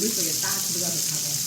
你们说的大，是不是要是？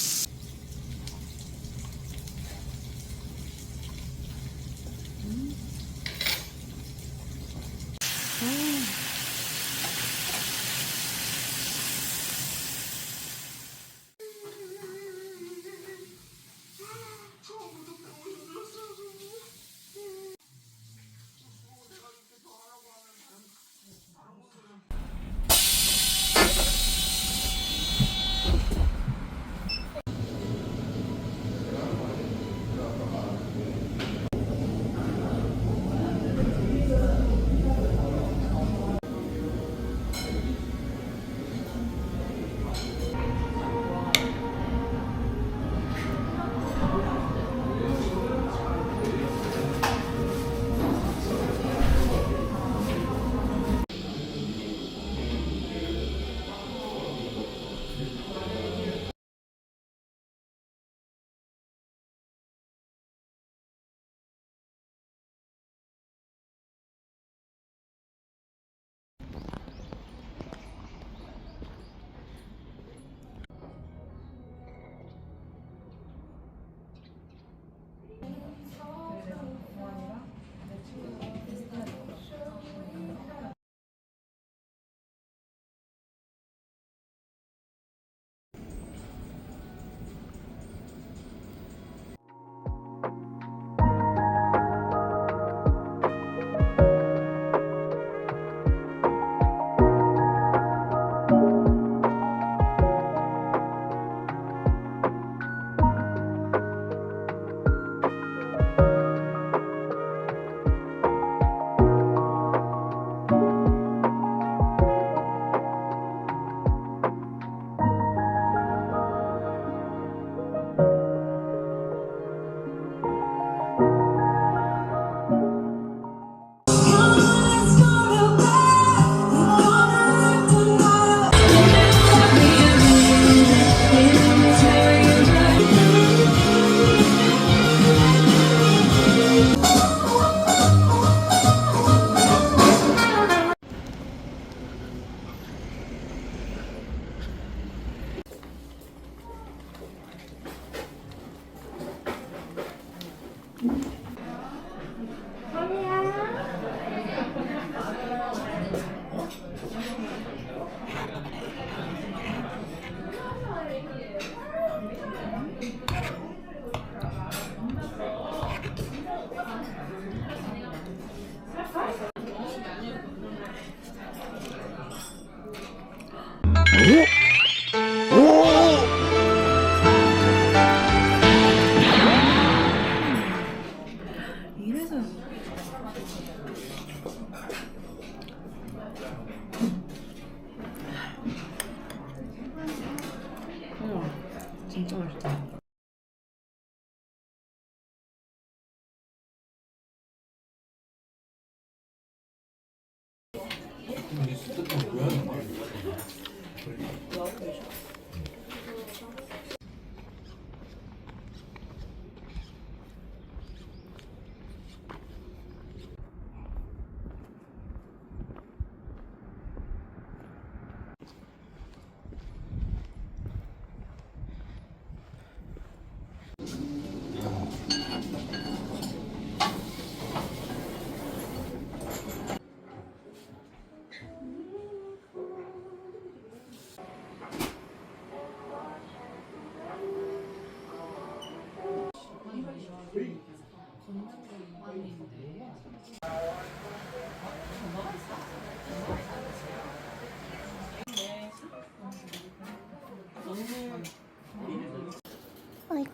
이 스테이크 뭐야?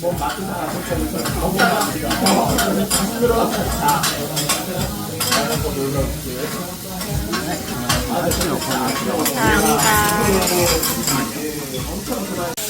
뭐 맡은 사람 도착해서 거기다가 힘들어. 감사합니다.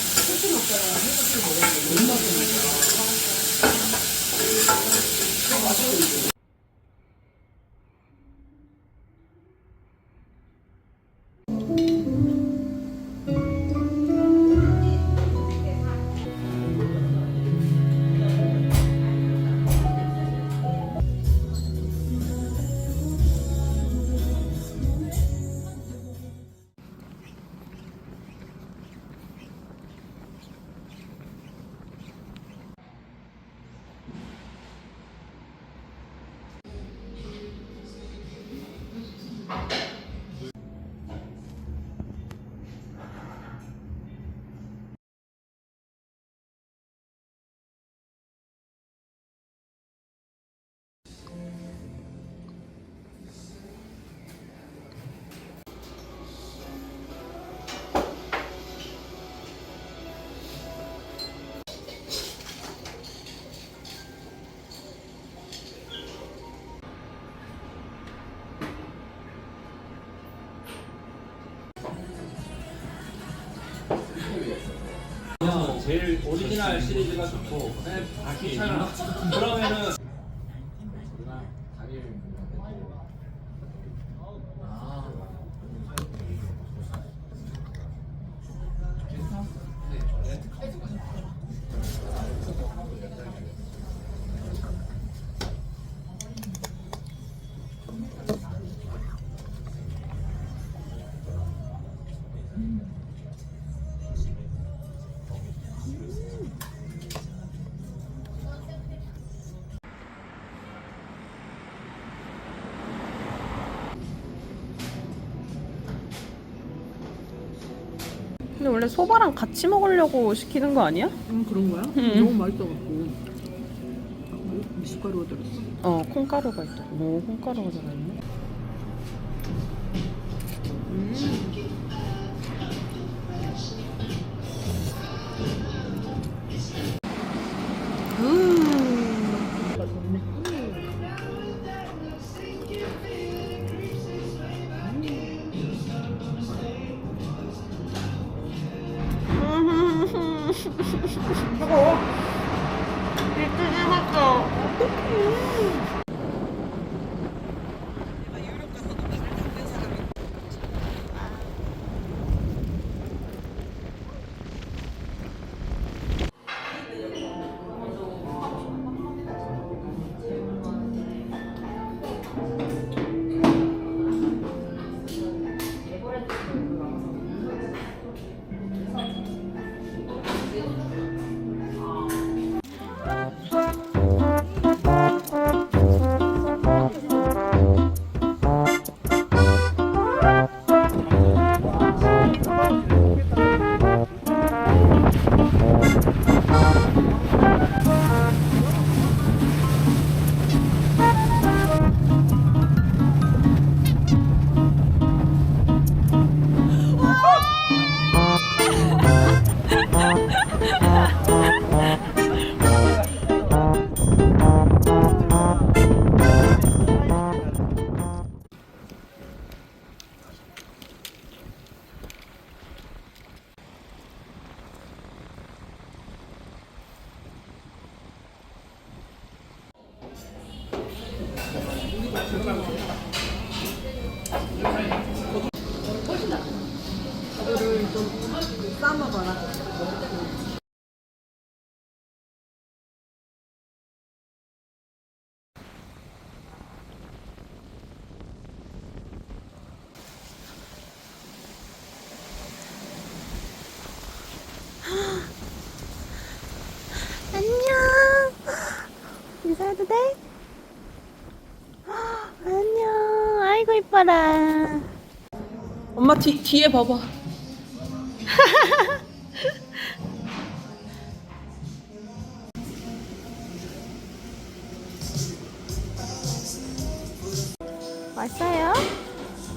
오리지널 시리즈가 좋고 그다음에 다 귀찮아. 그러면은 다리를 아 원래 소바랑 같이 먹으려고 시키는 거 아니야? 음 그런 거야? 음. 너무 맛있어갖고 미숫가루가 들었어 어 콩가루가 있다. 오 뭐 콩가루가 들어있네. 음. 하고. 12시 밖에 어떡해. 좀 싸먹어라. 안녕. 인사해도 돼? 안녕. 아이고 이뻐라. 엄마 뒤 뒤에 봐봐. 왔어요?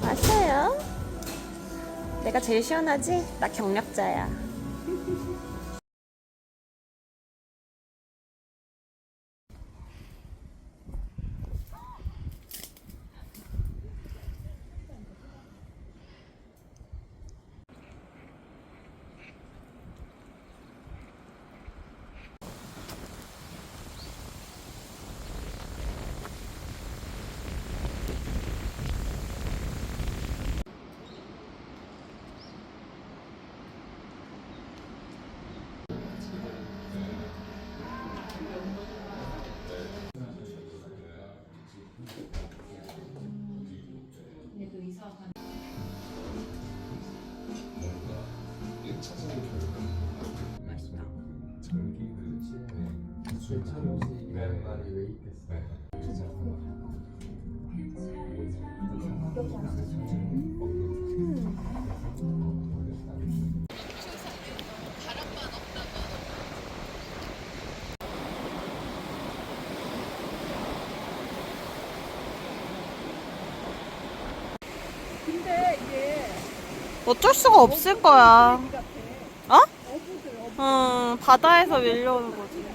왔어요? 내가 제일 시원하지? 나 경력자야. 어쩔 수가 없을 거야. 어? 응, 바다에서 밀려오는 거지.